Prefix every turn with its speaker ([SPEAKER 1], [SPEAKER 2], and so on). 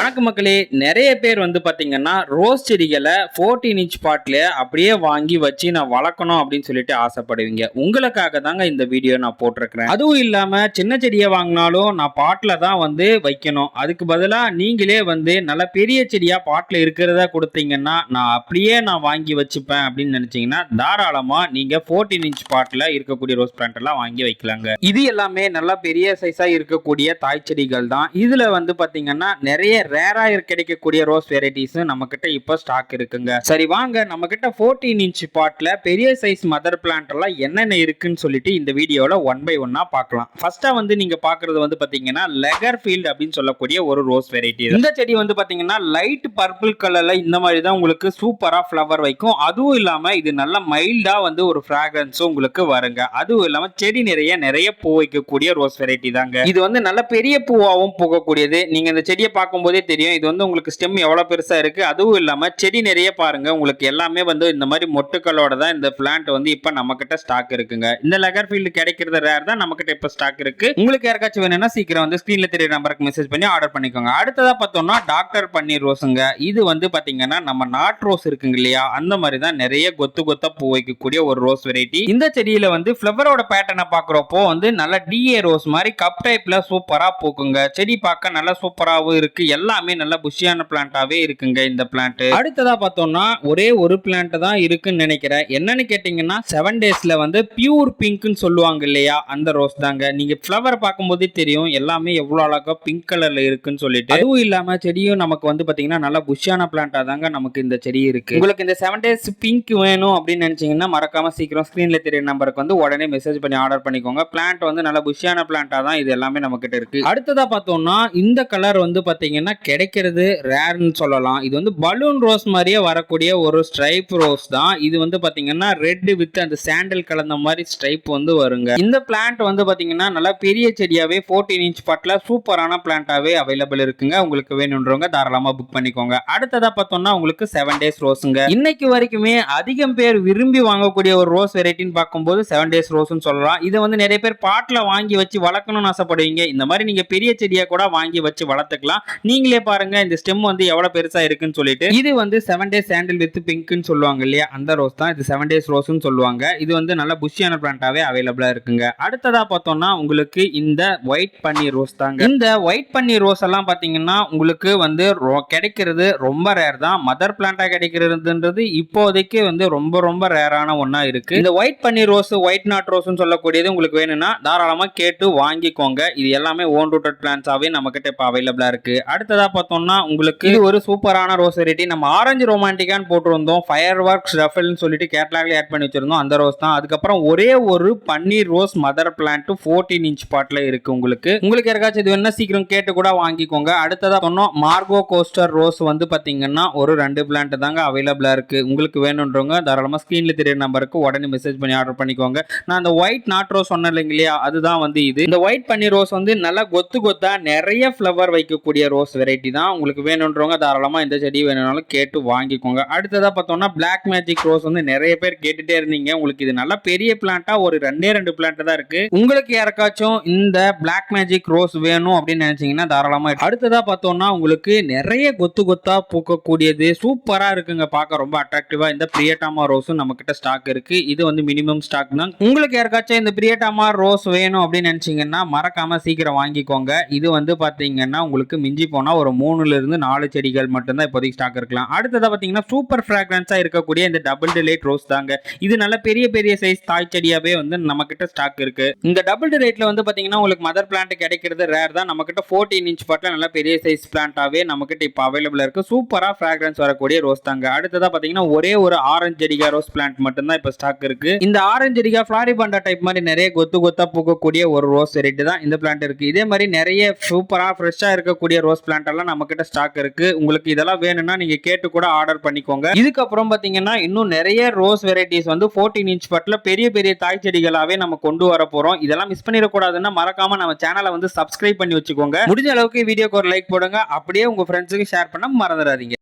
[SPEAKER 1] வணக்க மக்களே. நிறைய பேர் வந்து பார்த்தீங்கன்னா ரோஸ் செடிகளை 14 இன்ச் பாட்டில் அப்படியே வாங்கி வச்சு நான் வளர்க்கணும் அப்படின்னு சொல்லிட்டு ஆசைப்படுவீங்க. உங்களுக்காக தாங்க இந்த வீடியோ நான் போட்டிருக்கிறேன். அதுவும் இல்லாமல் சின்ன செடியை வாங்கினாலும் நான் பாட்டில் தான் வந்து வைக்கணும். அதுக்கு பதிலாக நீங்களே வந்து நல்ல பெரிய செடியாக பாட்டில் இருக்கிறதா கொடுத்தீங்கன்னா நான் அப்படியே நான் வாங்கி வச்சுப்பேன் அப்படின்னு நினச்சிங்கன்னா தாராளமாக நீங்கள் ஃபோர்டீன் இன்ச் பாட்டில் இருக்கக்கூடிய ரோஸ் பிளான்ட்லாம் வாங்கி வைக்கலாங்க. இது எல்லாமே நல்லா பெரிய சைஸாக இருக்கக்கூடிய தாய் செடிகள் தான். இதில் வந்து பார்த்தீங்கன்னா நிறைய ரேராக கிடைக்கக்கூடிய ரோஸ் வெரைட்டிஸும் நம்மக்கிட்ட இப்போ ஸ்டாக் இருக்குங்க. சரி வாங்க. நம்மக்கிட்ட ஃபோர்டீன் இன்ச் பாட்டில் பெரிய சைஸ் மதர் பிளான்ட்லாம் என்னென்ன இருக்குன்னு சொல்லிட்டு இந்த வீடியோவில் ஒன் பை ஒன்னாக பார்க்கலாம். ஃபர்ஸ்ட்டாக வந்து நீங்கள் பார்க்குறது வந்து பார்த்தீங்கன்னா லெகர் ஃபீல்டு அப்படின்னு சொல்லக்கூடிய ஒரு ரோஸ் வெரைட்டி இந்த செடி வந்து பார்த்தீங்கன்னா லைட் பர்பிள் கலரில் இந்த மாதிரி தான் உங்களுக்கு சூப்பராக ஃப்ளவர் வைக்கும். அதுவும் இல்லாமல் இது நல்ல மைல்டாக வந்து ஒரு ஃப்ராக்ரன்ஸும் உங்களுக்கு வருங்க. அதுவும் இல்லாமல் செடி நிறைய நிறைய பூ வைக்கக்கூடிய ரோஸ் வெரைட்டி தாங்க. இது வந்து நல்ல பெரிய பூவாகவும் போகக்கூடியது நீங்கள் இந்த செடியை பார்க்கும்போதே தெரியும். இது வந்து உங்களுக்கு ஸ்டெம் எவ்வளோ பெருசாக இருக்குது அதுவும் இல்லாமல் செடி நிறைய பாருங்க. உங்களுக்கு எல்லாமே வந்து இந்த மாதிரி மொட்டுக்களோட தான் இந்த பிளான்ட் வந்து இப்போ நம்ம கிட்ட ஸ்டாக் இருக்குங்க. இந்த லெகர் ஃபீல்டு கிடைக்கிறது ரேர் தான். நம்மக்கிட்ட இப்போ ஸ்டாக் இருக்குது உங்களுக்கு யாருக்காச்சும் வேணும்னா சீக்கிரம் வந்து ஸ்க்ரீனில் தெரிய நம்பருக்கு மெசேஜ் பண்ணி ஆர்டர் பண்ணிக்கோங்க. அடுத்ததாக பார்த்தோம்னா டாக்டர் பன்னீர் ரோஸுங்க. இது வந்து பார்த்தீங்கன்னா நம்ம நாட் ரோஸ் இருக்குங்க இல்லையா? அந்த மாதிரி தான் நிறைய கொத்து கொத்தாக பூ வைக்கக்கூடிய ஒரு ரோஸ் வெரைட்டி இந்த செடியில் வந்து ஃப்ளவரோட பேட்டர்னை பார்க்குறப்போ வந்து நல்ல டிஏ ரோஸ் மாதிரி கப் டைப்பில் சூப்பராக பூக்குங்க. செடி பார்க்க நல்லா சூப்பராகவும் இருக்குது எல்லா எல்லாமே நல்ல புஷியான பிளான்ட்டாவே இருக்குங்க இந்த பிளான்ட் அடுத்ததா பார்த்தோம்னா ஒரே ஒரு பிளான்ட் தான் இருக்குன்னு நினைக்கிறேன். என்னன்னு கேட்டீங்கன்னா செவன் டேஸ்ல வந்து பியூர் பிங்க்னு சொல்லுவாங்க இல்லையா? அந்த ரோஸ் தாங்க. நீங்க ஃப்ளவர் பார்க்கும்போதே தெரியும் எல்லாமே எவ்வளவு அழகா பிங்க் கலர்ல இருக்குன்னு சொல்லிட்டு. அதுவும் இல்லாம செடியும் நமக்கு வந்து பாத்தீங்கன்னா நல்லா புஷியான பிளான்ட்டா தாங்க நமக்கு இந்த செடி இருக்கு. உங்களுக்கு இந்த செவன் டேஸ் பிங்க் வேணும் அப்படின்னு நினைச்சீங்கன்னா மறக்காம சீக்கிரம் ஸ்கிரீன்ல தெரிய நம்பருக்கு வந்து உடனே மெசேஜ் பண்ணி ஆர்டர் பண்ணிக்கோங்க. பிளான்ட் வந்து நல்ல புஷியான பிளான்ட்டா தான் இது எல்லாமே நம்ம கிட்ட இருக்கு. அடுத்ததா பார்த்தோம்னா இந்த கலர் வந்து பாத்தீங்கன்னா கிடைக்கிறது ரேர்னு சொல்லலாம். இது வந்து பலூன் ரோஸ் மாதிரியே வரக்கூடிய ஒரு ஸ்ட்ரைப் ரோஸ் தான். இது வந்து பார்த்தீங்கன்னா ரெட்டு வித் அந்த சாண்டல் கலந்த மாதிரி ஸ்ட்ரைப் வந்து வருங்க. இந்த பிளான்ட் வந்து பார்த்தீங்கன்னா நல்லா பெரிய செடியாகவே ஃபோர்டீன் இன்ச் பாட்டில் சூப்பரான பிளான்ட்டாகவே அவைலபிள் இருக்குங்க. உங்களுக்கு வேணுன்றவங்க தாராளமாக புக் பண்ணிக்கோங்க. அடுத்ததாக பார்த்தோம்னா உங்களுக்கு செவன் டேஸ் ரோஸுங்க இன்னைக்கு வரைக்குமே அதிகம் பேர் விரும்பி வாங்கக்கூடிய ஒரு ரோஸ் வெரைட்டின்னு பார்க்கும்போது செவன் டேஸ் ரோஸ்னு சொல்லலாம். இதை வந்து நிறைய பேர் பாட்டில் வாங்கி வச்சு வளர்க்கணும்னு ஆசைப்படுவீங்க. இந்த மாதிரி நீங்கள் பெரிய செடியாக கூட வாங்கி வச்சு வளர்த்துக்கலாம். நீங்கள் பாருங்க இந்த ஸ்டெம் வந்து எவ்வளவு பெருசா இருக்குன்னு சொல்லிட்டு. இது வந்து செவன் டேஸ் சாண்டில் வித் பிங்க்னு சொல்லுவாங்க இல்லையா? அந்த ரோஸ் தான். இது செவன் டேஸ் ரோஸ்னு சொல்லுவாங்க. இது வந்து நல்ல புஷியான பிளான்ட்டாவே அவைலபிளா இருக்குங்க. அடுத்ததா பார்த்தோம்னா உங்களுக்கு இந்த ஒயிட் பன்னீர் ரோஸ் தாங்க. இந்த ஒயிட் பன்னீர் ரோஸ் எல்லாம் பாத்தீங்கன்னா உங்களுக்கு வந்து ரொ- கிடைக்கிறது ரொம்ப ரேர் தான். மதர் பிளான்ட்டா கிடைக்கிறதுன்றது இப்போதைக்கு வந்து ரொம்ப ரொம்ப ரேரான ஒன்னா இருக்கு. இந்த white paneer rose white not ரோஸ்னு சொல்லக்கூடியது உங்களுக்கு வேணும்னா தாராளமா கேட்டு வாங்கிக்கோங்க. இது எல்லாமே ஓன் ரூட்டட் பிளான்ஸாவே நம்ம கிட்ட இப்போ அவைலபிளா இருக்கு. அடுத்ததா பார்த்தோம்னா உங்களுக்கு இது ஒரு சூப்பரான ரோஸ் வெரைட்டி. நம்ம ஆரஞ்சு ரொமான்டிக்கான்னு போட்டிருந்தோம். ஃபயர் ஒர்க்ஸ் ரஃபல்னு சொல்லிட்டு கேட்லாக்ல ஆட் பண்ணி வச்சிருந்தோம். அந்த ரோஸ் தான். அதுக்கப்புறம் ஒரே ஒரு பன்னீர் rose mother plant 14 inch bottle இருக்கு உங்களுக்கு. உங்களுக்கு யாருக்காச்சும் இது வேணா சீக்கிரம் கேட்டு கூட வாங்கிக்கோங்க. அடுத்ததா சொன்னோம் மார்கோ கோஸ்டர் ரோஸ் வந்து பார்த்தீங்கன்னா ஒரு ரெண்டு பிளான்ட் தாங்க அவைலபிளாக இருக்கு. உங்களுக்கு வேணுன்றவங்க தாராளமாக ஸ்க்ரீனில் தெரிய நம்பருக்கு உடனே மெசேஜ் பண்ணி ஆர்டர் பண்ணிக்கோங்க. நான் அந்த ஒயிட் நாட் ரோஸ் சொன்னேன் இல்லையா அதுதான் வந்து இது. இந்த ஒயிட் பன்னீர் ரோஸ் வந்து நல்லா கொத்து கொத்தா நிறைய ஃப்ளவர் வைக்கக்கூடிய ரோஸ் வெரைட்டி தான். உங்களுக்கு வேணுன்றவங்க தாராளமாக இந்த செடி வேணும்னாலும் கேட்டு வாங்கிக்கோங்க. அடுத்ததாக பார்த்தோம்னா பிளாக் மேஜிக் ரோஸ் வந்து நிறைய பேர் கேட்டுட்டே இருந்தீங்க. உங்களுக்கு இது நல்லா பெரிய பிளான்ட்டாக ஒரு ரெண்டே ரெண்டு பிளான்ட் தான் இருக்குது உங்களுக்கு யாருக்காச்சும் இந்த பிளாக் மேஜிக் ரோஸ் வேணும் அப்படின்னு நினச்சிங்கன்னா தாராளமாக அடுத்ததாக பார்த்தோம்னா உங்களுக்கு நிறைய கொத்து கொத்தாக பூக்கக்கூடியது சூப்பராக இருக்குங்க. பார்க்க ரொம்ப அட்ராக்டிவாக இந்த பிரியட்டாமா ரோஸும் நம்மக்கிட்ட ஸ்டாக் இருக்குது இது வந்து மினிமம் ஸ்டாக் தான். உங்களுக்கு யாருக்காச்சும் இந்த பிரியட்டாமா ரோஸ் வேணும் அப்படின்னு நினச்சிங்கன்னா மறக்காமல் சீக்கிரம் வாங்கிக்கோங்க. இது வந்து பார்த்தீங்கன்னா உங்களுக்கு மிஞ்சி பார்த்தீங்கன்னா ஒரு மூணுல இருந்து நாலு செடிகள் மட்டும்தான் இப்போதைக்கு ஸ்டாக் இருக்கலாம். அடுத்ததாக பார்த்தீங்கன்னா சூப்பர் ஃப்ராக்ரன்ஸாக இருக்கக்கூடிய இந்த டபுள் டிலைட் ரோஸ் தாங்க. இது நல்ல பெரிய பெரிய சைஸ் தாய் செடியாகவே வந்து நம்ம கிட்ட ஸ்டாக் இருக்கு. இந்த டபுள் டிலைட்ல வந்து பார்த்தீங்கன்னா உங்களுக்கு மதர் பிளான்ட் கிடைக்கிறது ரேர் தான். நம்ம கிட்ட 14 இன்ச் பாட்டில் நல்ல பெரிய சைஸ் பிளான்ட்டாகவே நம்ம கிட்ட இப்போ அவைலபிள் இருக்கு. சூப்பராக ஃப்ராக்ரன்ஸ் வரக்கூடிய ரோஸ் தாங்க. அடுத்ததாக பார்த்தீங்கன்னா ஒரே ஒரு ஆரஞ்சு ஜெடிகா ரோஸ் பிளான்ட் மட்டும்தான் இப்போ ஸ்டாக் இருக்கு. இந்த ஆரஞ்சு ஜெடிகா ஃபிளாரிபண்டா டைப் மாதிரி நிறைய கொத்து கொத்தா பூக்கக்கூடிய ஒரு ரோஸ் ரெட்டு தான் இந்த பிளான்ட் இருக்கு. இதே மாதிரி நிறைய சூப்பராக ஃப்ரெஷ்ஷாக இருக்கக்கூடிய ரோஸ் பிளான்ட் எல்லாம் நம்ம கிட்ட ஸ்டாக் இருக்கு. உங்களுக்கு இதெல்லாம் வேணும்னா நீங்க கேட்டு கூட ஆர்டர் பண்ணிக்கோங்க. இதுக்கப்புறம் பாத்தீங்கன்னா இன்னும் நிறைய ரோஸ் வெரைட்டிஸ் வந்து 14 இன்ச் பட்ல பெரிய பெரிய தாய் செடிகளாவே நம்ம கொண்டு வர போறோம். இதெல்லாம் மிஸ் பண்ணிடக்கூடாதுன்னா மறக்காம நம்ம சேனலை வந்து சப்ஸ்கிரைப் பண்ணி வச்சுக்கோங்க. முடிஞ்ச அளவுக்கு வீடியோக்கு ஒரு லைக் போடுங்க. அப்படியே உங்க ஃப்ரெண்ட்ஸுக்கு ஷேர் பண்ண மறந்துடாதீங்க.